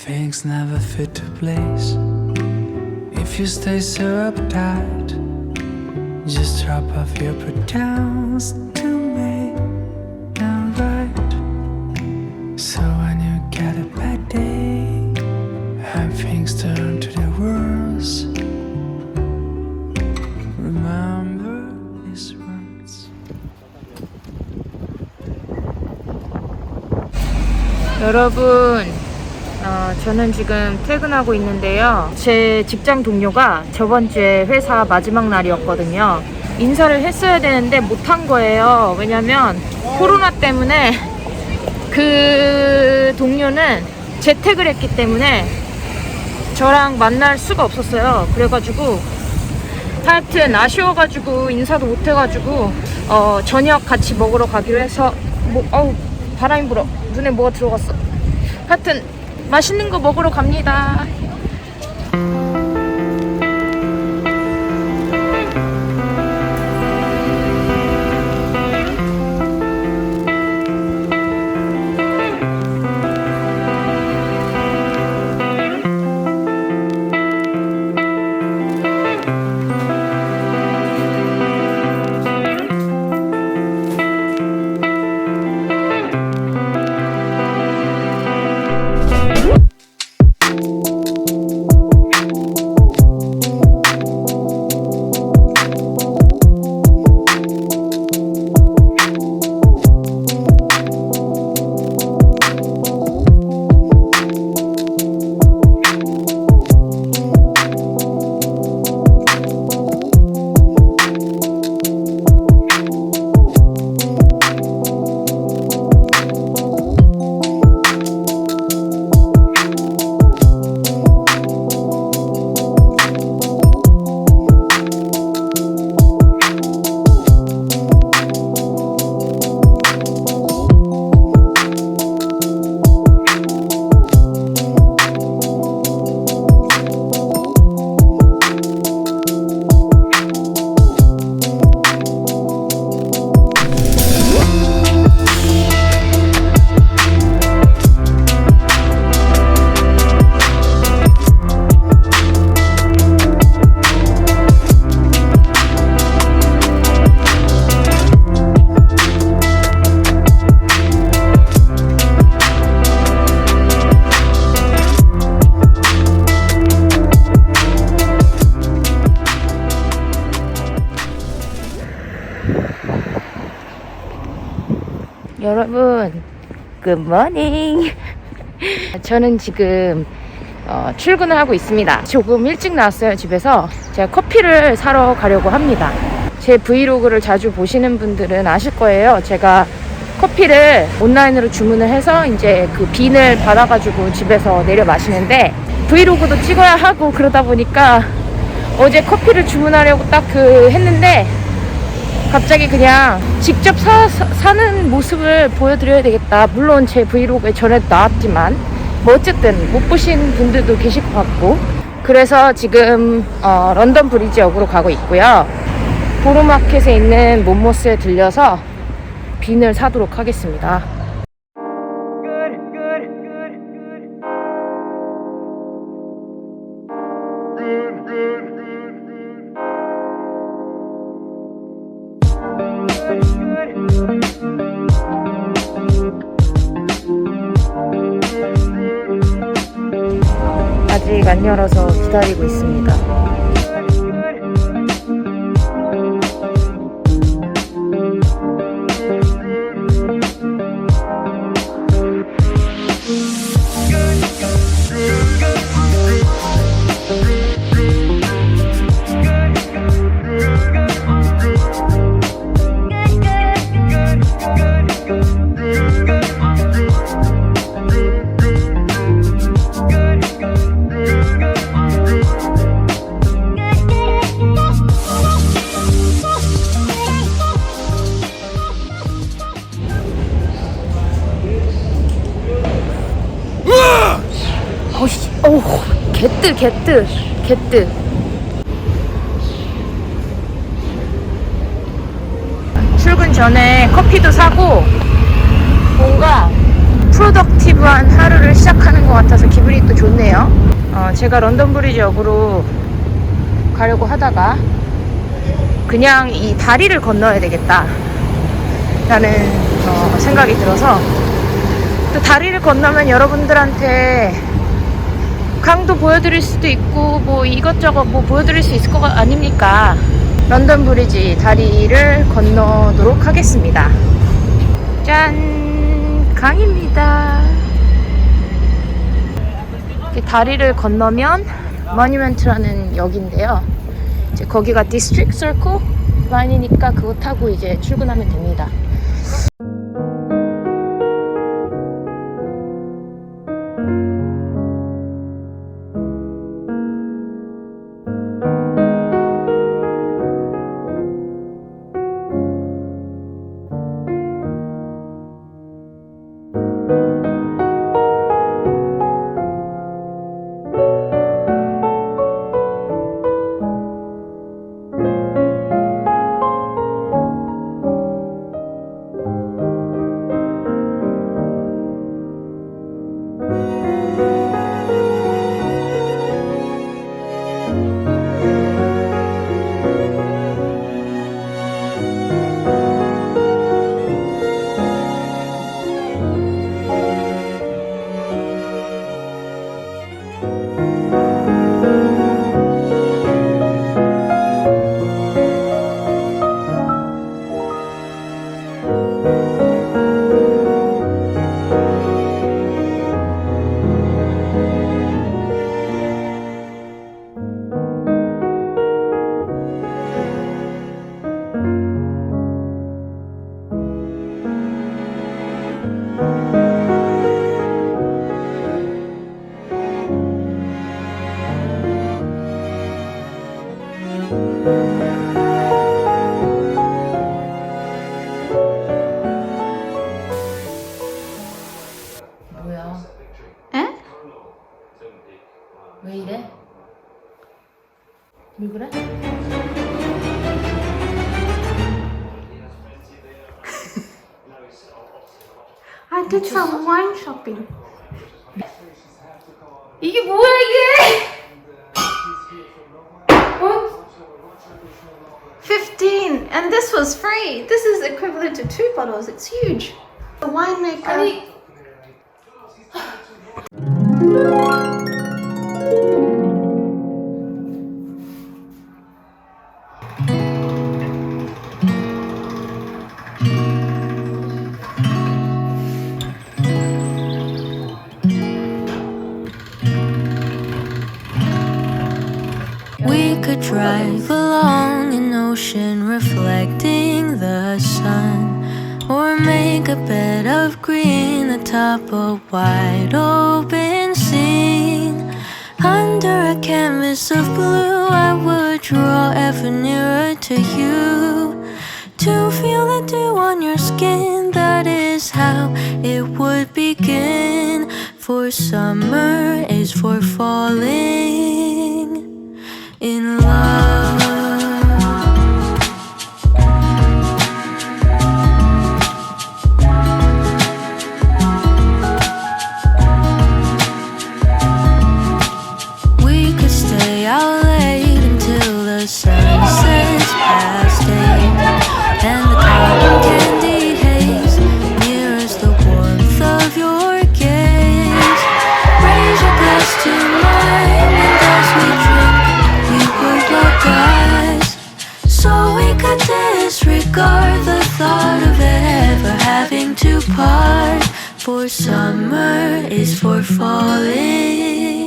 Things never fit to place. If you stay so uptight, just drop off your pretends to me and right. So when you get a bad day, and things turn to the worst, remember these words. 여러분, 어, 저는 지금 퇴근하고 있는데요. 제 직장 동료가 저번 주에 회사 마지막 날이었거든요. 인사를 했어야 되는데 못한 거예요. 왜냐면 코로나 때문에 그 동료는 재택을 했기 때문에 저랑 만날 수가 없었어요. 그래가지고 하여튼 아쉬워가지고 인사도 못해가지고 어, 저녁 같이 먹으러 가기로 해서 뭐 어우 바람이 불어 눈에 뭐가 들어갔어. 하여튼 맛있는 거 먹으러 갑니다. 여러분, 굿모닝. 저는 지금 어, 출근을 하고 있습니다. 조금 일찍 나왔어요, 집에서. 제가 커피를 사러 가려고 합니다. 제 브이로그를 자주 보시는 분들은 아실 거예요. 제가 커피를 온라인으로 주문을 해서 이제 그 빈을 받아가지고 집에서 내려 마시는데 브이로그도 찍어야 하고 그러다 보니까 어제 커피를 주문하려고 딱 그 했는데 갑자기 그냥 직접 사, 사, 는 모습을 보여드려야 되겠다. 물론 제 브이로그에 전에도 나왔지만 뭐 어쨌든 못 보신 분들도 계실 것 같고 그래서 지금 어, 런던 브리지역으로 가고 있고요. 보르마켓에 있는 몬모스에 들려서 빈을 사도록 하겠습니다. 아직 안 열어서 기다리고 있습니다. 어우, 개뜨, 개뜨, 개뜨. 출근 전에 커피도 사고 뭔가 프로덕티브한 하루를 시작하는 것 같아서 기분이 또 좋네요. 어, 제가 런던 브리지 역으로 가려고 하다가 그냥 이 다리를 건너야 되겠다. 라는 어, 생각이 들어서 또 다리를 건너면 여러분들한테 강도 보여드릴 수도 있고 뭐 이것저것 뭐 보여드릴 수 있을 거 아닙니까? 런던 브리지 다리를 건너도록 하겠습니다. 짠! 강입니다. 다리를 건너면 머니먼트라는 역인데요. 이제 거기가 디스트릭 서클 라인이니까 그거 타고 이제 출근하면 됩니다. 왜 그래? I did some wine shopping. 이게 뭐야 이게? What? 15 and this was free. This is equivalent to two bottles. It's huge. The winemaker. 아니 ocean reflecting the sun, or make a bed of green atop a wide open scene. Under a canvas of blue, I would draw ever nearer to you. To feel the dew on your skin, that is how it would begin. For summer is for falling for summer is for falling.